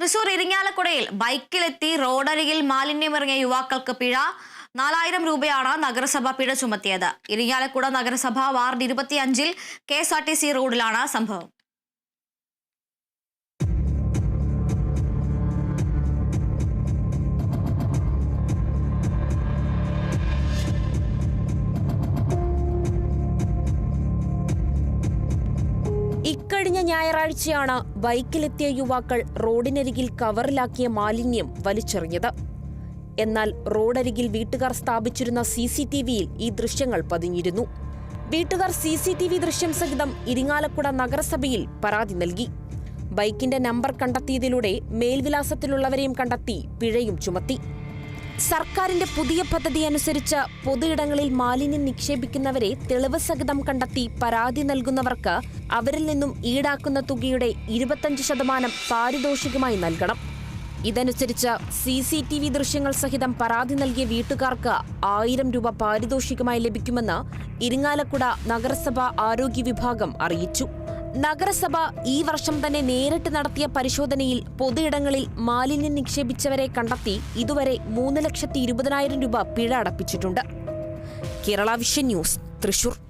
തൃശൂർ ഇരിങ്ങാലക്കുടയിൽ ബൈക്കിലെത്തി റോഡരികിൽ മാലിന്യമിറങ്ങിയ യുവാക്കൾക്ക് പിഴ. നാലായിരം രൂപയാണ് നഗരസഭ പിഴ ചുമത്തിയത്. ഇരിങ്ങാലക്കുട നഗരസഭ വാർഡ് ഇരുപത്തിയഞ്ചിൽ K S R T C റോഡിലാണ് സംഭവം. ഇക്കഴിഞ്ഞ ഞായറാഴ്ചയാണ് ബൈക്കിലെത്തിയ യുവാക്കൾ റോഡിനരികിൽ കവറിലാക്കിയ മാലിന്യം വലിച്ചെറിഞ്ഞത്. എന്നാൽ റോഡരികിൽ വീട്ടുകാർ സ്ഥാപിച്ചിരുന്ന സി സി ടി വിയിൽ ഈ ദൃശ്യങ്ങൾ പതിഞ്ഞിരുന്നു. വീട്ടുകാർ സി സി ടി വി ദൃശ്യം സഹിതം ഇരിങ്ങാലക്കുട നഗരസഭയിൽ പരാതി നൽകി. ബൈക്കിന്റെ നമ്പർ കണ്ടെത്തിയതിലൂടെ മേൽവിലാസത്തിലുള്ളവരെയും കണ്ടെത്തി പിഴയും ചുമത്തി. സർക്കാരിന്റെ പുതിയ പദ്ധതി അനുസരിച്ച് പൊതുയിടങ്ങളിൽ മാലിന്യം നിക്ഷേപിക്കുന്നവരെ തെളിവ് സഹിതം കണ്ടെത്തി പരാതി നൽകുന്നവർക്ക് അവരിൽ നിന്നും ഈടാക്കുന്ന തുകയുടെ ഇരുപത്തഞ്ച് ശതമാനം പാരിതോഷികമായി നൽകണം. ഇതനുസരിച്ച് സി സി ടി വി ദൃശ്യങ്ങൾ സഹിതം പരാതി നൽകിയ വീട്ടുകാർക്ക് ആയിരം രൂപ പാരിതോഷികമായി ലഭിക്കുമെന്ന് ഇരിങ്ങാലക്കുട നഗരസഭാ ആരോഗ്യ വിഭാഗം അറിയിച്ചു. നഗരസഭ ഈ വർഷം തന്നെ നേരിട്ട് നടത്തിയ പരിശോധനയിൽ പൊതുയിടങ്ങളിൽ മാലിന്യം നിക്ഷേപിച്ചവരെ കണ്ടെത്തി ഇതുവരെ മൂന്ന് ലക്ഷത്തി ഇരുപതിനായിരം രൂപ പിഴ അടപ്പിച്ചിട്ടുണ്ട്. Kerala vision news Thrissur.